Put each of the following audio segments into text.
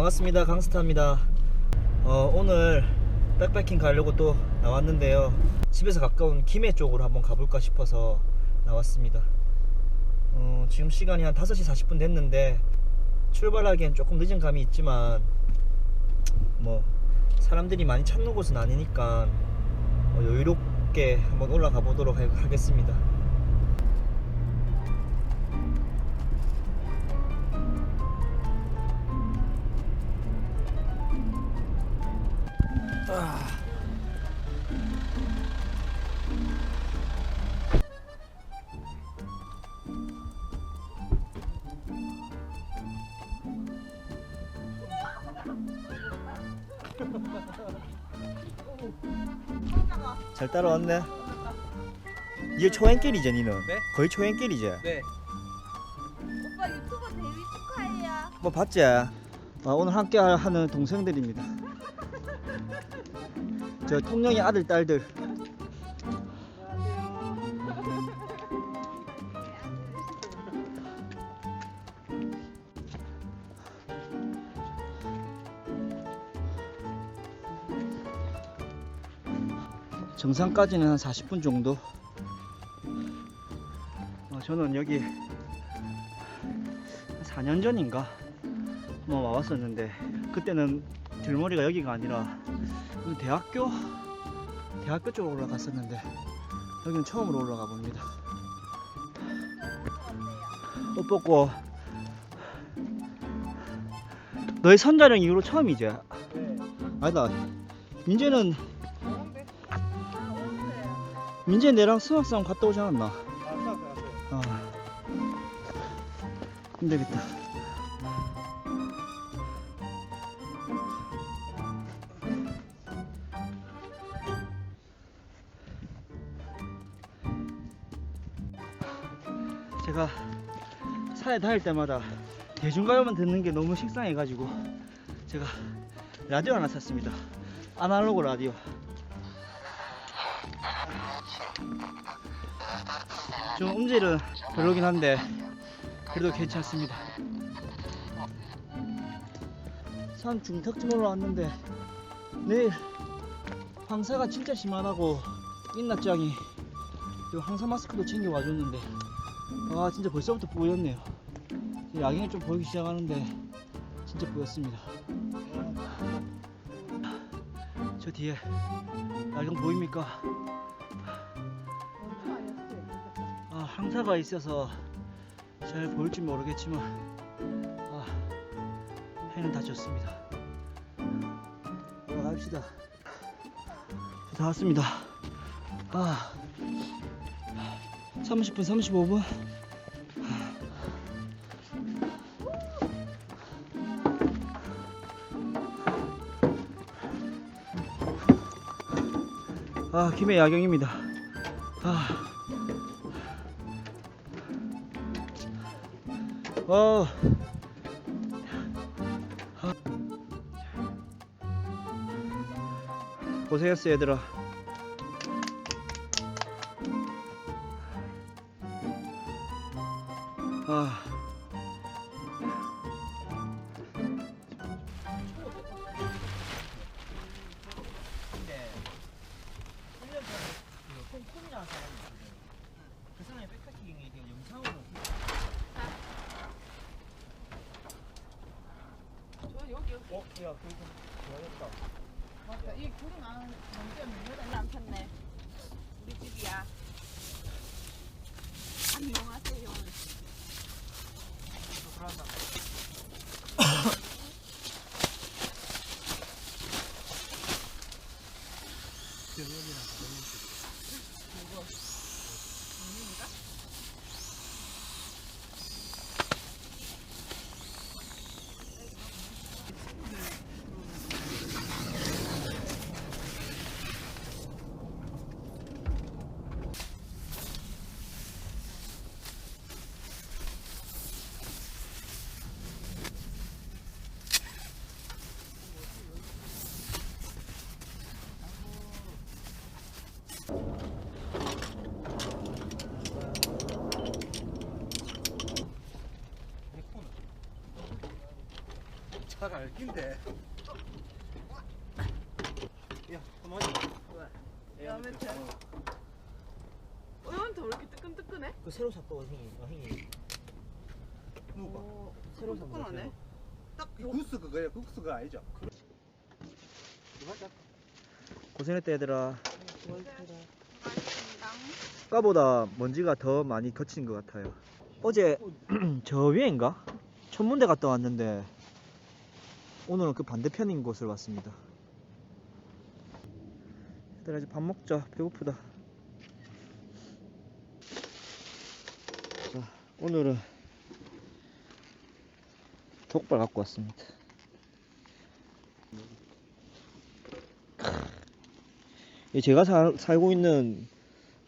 반갑습니다. 강스타입니다. 어, 오늘 백패킹 가려고 또 나왔는데요. 집에서 가까운 김해 쪽으로 한번 가볼까 싶어서 나왔습니다. 어, 지금 시간이 한 5시 40분 됐는데 출발하기엔 조금 늦은 감이 있지만 뭐 사람들이 많이 찾는 곳은 아니니까 어, 여유롭게 한번 올라가 보도록 하- 하겠습니다. 잘 따라왔네. 이게 초행길이지 니는? 네? 거의 초행길이지? 네. 오빠 유튜버 데뷔 축하해요. 뭐 봤지? 아, 오늘 함께 하는 동생들입니다. 저 통영의 아들 딸들. 정상까지는 한 40분 정도. 어, 저는 여기 한 4년 전인가 한번 와봤었는데 그때는 들머리가 여기가 아니라 여기 대학교 대학교 쪽으로 올라갔었는데 여기는 처음으로 올라가 봅니다. 옷 벗고 너희 선자령 이후로 처음이지? 네. 아니다. 민재는 민재 내랑 수학 싸움 갔다 오지 않았나? 아. 아 힘들겠다. 제가 산에 다닐 때마다 대중가요만 듣는 게 너무 식상해가지고 제가 라디오 하나 샀습니다. 아날로그 라디오. 좀 음질은 별로긴 한데 그래도 괜찮습니다. 산 중턱쯤 올라왔는데 내일 황사가 진짜 심하다고 인나짱이 요 황사 마스크도 챙겨 와줬는데 아 진짜 벌써부터 뿌였네요. 야경이 좀 보이기 시작하는데 진짜 뿌였습니다. 저 뒤에 야경 보입니까? 아, 항사가 있어서 잘 보일지 모르겠지만 아, 해는 다 졌습니다. 올라갑시다. 다 왔습니다. 아, 30분, 35분. 아, 김해 야경입니다. 아. 어. 아. 고생했어 얘들아. 아. 야 그거 좋아했다 맞다. 이 굴이 많은 명절 여덟 안 폈네. 우리 집이야. 잘 알긴데. 야, 가만히. 야, 멘트. 어, 형한테 왜 이렇게 뜨끈뜨끈해? 그 새로 샀거든 형이. 어, 형이. 누가? 어, 새로 산 거. 뜨끈하네. 딱 국수 그거예요. 국수 그거 알죠? 고생했다 얘들아. 아까보다 먼지가 더 많이 거친 것 같아요. 어제 저 위에인가? 천문대 갔다 왔는데 오늘은 그 반대편인 곳을 왔습니다. 얘들아 이제 밥 먹자. 배고프다. 자, 오늘은 족발 갖고 왔습니다. 이 제가 사- 살고 있는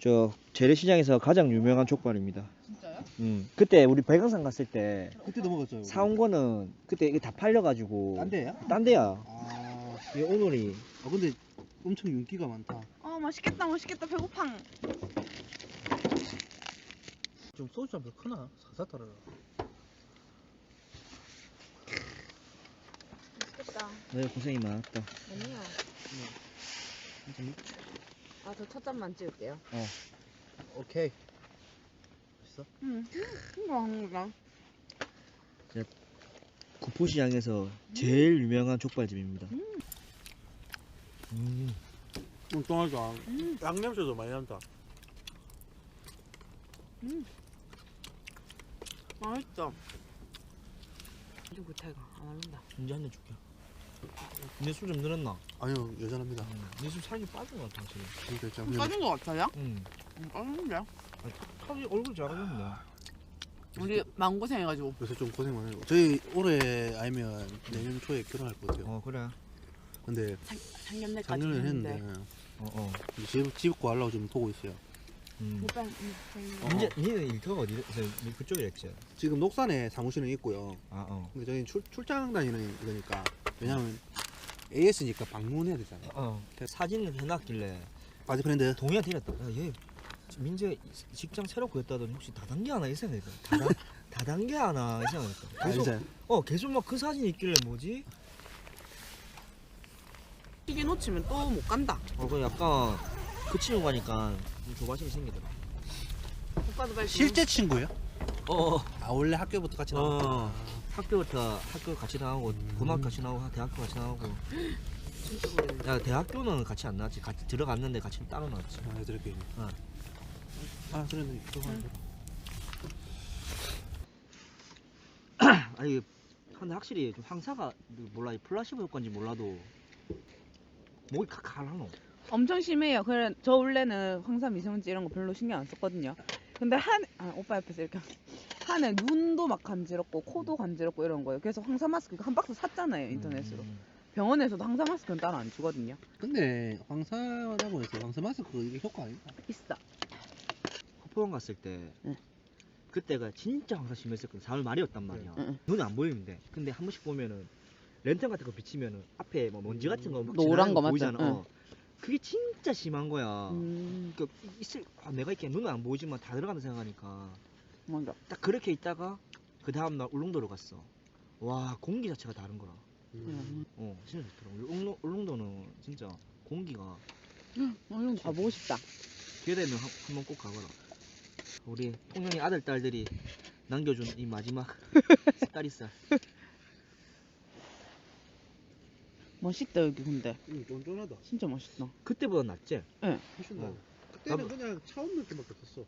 저 재래시장에서 가장 유명한 족발입니다. 진짜요? 음, 그때 우리 백양산 갔을 때 먹었죠. 우리? 사온 거는 그때 이게 다 팔려가지고 딴 데야? 딴 데야. 아, 이게 오늘이 아 근데 엄청 윤기가 많다. 어, 맛있겠다, 맛있겠다. 배고팡. 좀 소주 한병 크나? 사사 따라. 맛있겠다. 네 고생이 많았다. 아니요. 진짜 먹자. 아, 저 첫 잔만 찍을게요. 오케이. 맛있어? 응. 이거 하는 거다. 구포시장에서 제일 유명한 족발집입니다. 음. 뚱뚱하다. 양념소도 많이 난다. 맛있어. 이거 못해가 안 할른다. 이제 한 잔 줄게. 내술좀 늘었나? 아니요, 여전합니다. 내술 살이 빠진 것 같아 지금. 참. 빠진 거 같아요? 응. 응, 빠졌는데? 탑이 얼굴 잘하셨네. 우리 마음고생해가지고. 요새 좀 고생 많아요. 저희 올해 아니면 내년 초에 결혼할 것 같아요. 어 그래. 근데 상견례까지 작년에 했는데 어 어. 이제 집, 집 구하려고 지금 보고 있어요. 음. 오빠, 이제 니는 일터가 어디? 그쪽에 있지? 지금 녹산에 사무실은 있고요. 아 어. 근데 저희 출, 출장 다니는 이러니까 왜냐면 AS니까 방문해야 되잖아요. 어. 그 사진을 해놨길래 바지 프렌드 동의가 드렸다. 야, 얘 민재 직장 새로 구했다더니 혹시 다단계 하나 이 생각했다. 다단 다단계 하나 이 생각했다. 계속 알죠? 어 계속 막 그 사진 있길래 뭐지? 튀기 놓치면 또 못 간다. 어그 약간 그 친구 가니까 좀 조바심이 생기더라. 오빠도 빨리. 실제 친구예요? 어. 아 원래 학교부터 같이 나왔 어. 학교부터 학교 같이 나오고 고등학교 같이 나오고 대학교 같이 나오고. 야 대학교는 같이 안 나왔지. 같이 들어갔는데 같이 따로 나왔지. 아, 애들끼리. 어. 아, 그래도 그거 하나 아니 근데 확실히 좀 황사가 몰라 이 플라시보 효과인지 몰라도 목이 칼칼하노. 엄청 심해요. 그래 저 원래는 황사 미세먼지 이런 거 별로 신경 안 썼거든요. 근데 한 아, 오빠 옆에서 이렇게 한해 눈도 막 간지럽고 코도 간지럽고 이런 거예요. 그래서 황사 마스크 한 박스 샀잖아요 인터넷으로. 음. 병원에서도 황사 마스크는 따로 안 주거든요. 근데 황사라고 해서 황사 마스크 이게 효과 아닌가? 있어. 코포원 갔을 때 응. 그때가 진짜 황사 심했었거든 4월 말이었단 말이야 응, 응. 눈이 안 보이는데 근데 한 번씩 보면은 랜턴 같은 거 비치면은 앞에 뭐 먼지 같은 거 막 노란 거? 보이잖아 응. 어. 그게 진짜 심한 거야 음, 그 있을 아, 내가 이렇게 눈은 안 보이지만 다 들어간다 생각하니까 맞아. 딱 그렇게 있다가 그 다음날 울릉도로 갔어 와 공기 자체가 다른 거라 음. 어 진짜 좋더라 울릉도, 울릉도는 진짜 공기가 얼른 가보고 싶다. 기회 되면 한- 한번 꼭 가봐라. 우리 통영이 아들 딸들이 남겨준 이 마지막 색다리살. 멋있다 여기 근데. 응, 쫀쫀하다. 진짜 멋있다. 그때보다 낫지? 훨씬 어. 나. 그때는 나도- 그냥 차원 느낌밖에 없었어.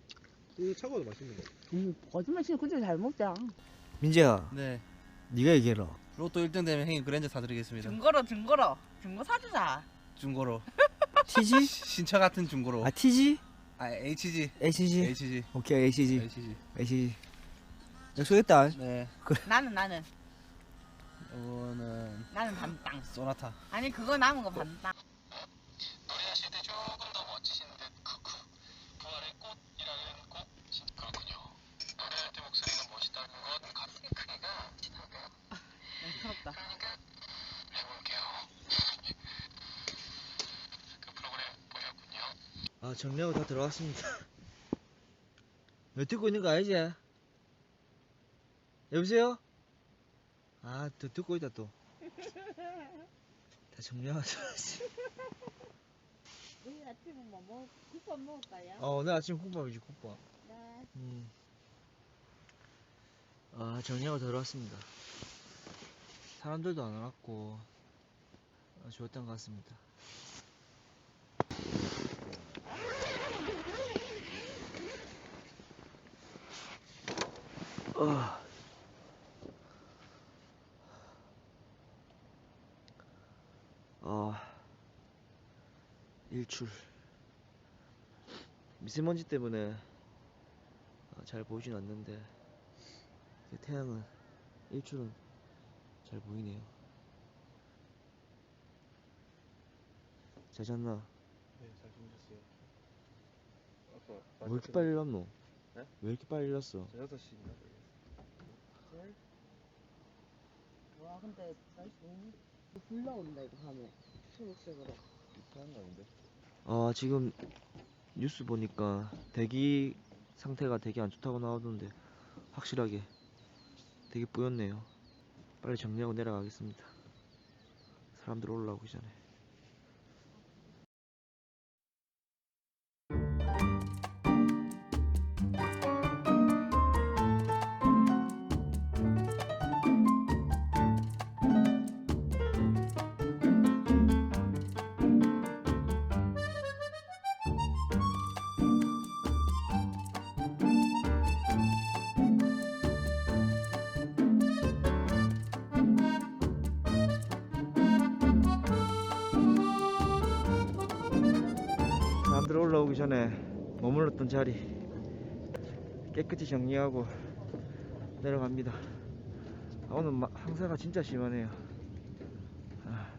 이거 차가워도 맛있는 거. 음, 거짓말 치면 그저 잘 먹자. 민재야, 네. 네가 얘기해라. 로또 1등 되면 형님 그랜저 사드리겠습니다. 증거로 증거로 증거 사주자 중고로. TG? 신차 같은 중고로. 아 TG? 아, HG. HG? HG. 오케이 HG. HG. HG. 약속했다. 네. 나는 나는 이거는 나는 반땅 소나타. 아니 그거 남은 거 반땅 아 정리하고 다 들어왔습니다. 왜 듣고 있는 거 알지? 여보세요? 아, 또 듣고 있다 또. 다 정리하자. 내일 아침은 뭐 먹, 국밥 먹을까요? 어, 오늘 아침 국밥이지, 국밥. 네. 음. 아, 정리하고 들어왔습니다. 사람들도 안 왔고, 아, 좋았던 것 같습니다. 어. 어, 일출. 미세먼지 때문에 아, 잘 보이진 않는데 그 태양은 일출은 잘 보이네요. 잘 잤나? 네, 잘 주무셨어요. 아까 왜 이렇게 빨리 일어났노? 네? 왜 이렇게 빨리 일어났어? 저 6시인가? 와 근데 날씨 너무 불 나온다 이거 밤에 초록색으로 아 지금 뉴스 보니까 대기 상태가 되게 안 좋다고 나오던데 확실하게 되게 뿌였네요. 빨리 정리하고 내려가겠습니다. 사람들 올라오기 전에. 올라오기 전에 머물렀던 자리 깨끗이 정리하고 내려갑니다. 아, 오늘 마- 황사가 진짜 심하네요. 아.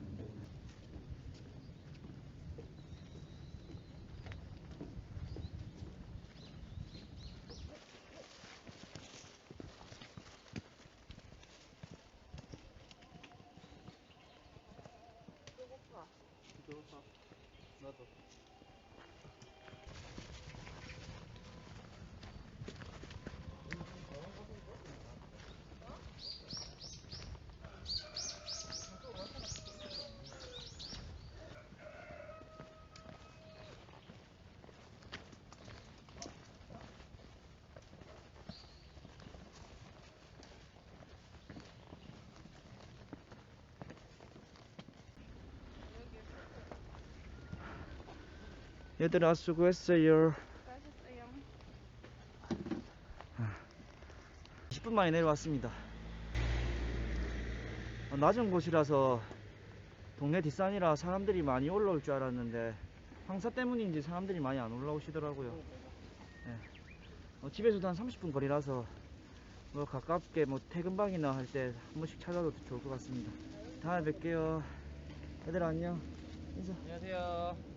나도. 얘들아 수고했어요. 10분 만에 내려왔습니다. 어, 낮은 곳이라서 동네 뒷산이라 사람들이 많이 올라올 줄 알았는데 황사 때문인지 사람들이 많이 안 올라오시더라고요. 예. 어, 집에서도 한 30분 거리라서 뭐 가깝게 뭐 퇴근방이나 할 때 한 번씩 찾아도 좋을 것 같습니다. 다음에 뵐게요. 얘들아 안녕. 인사. 안녕하세요.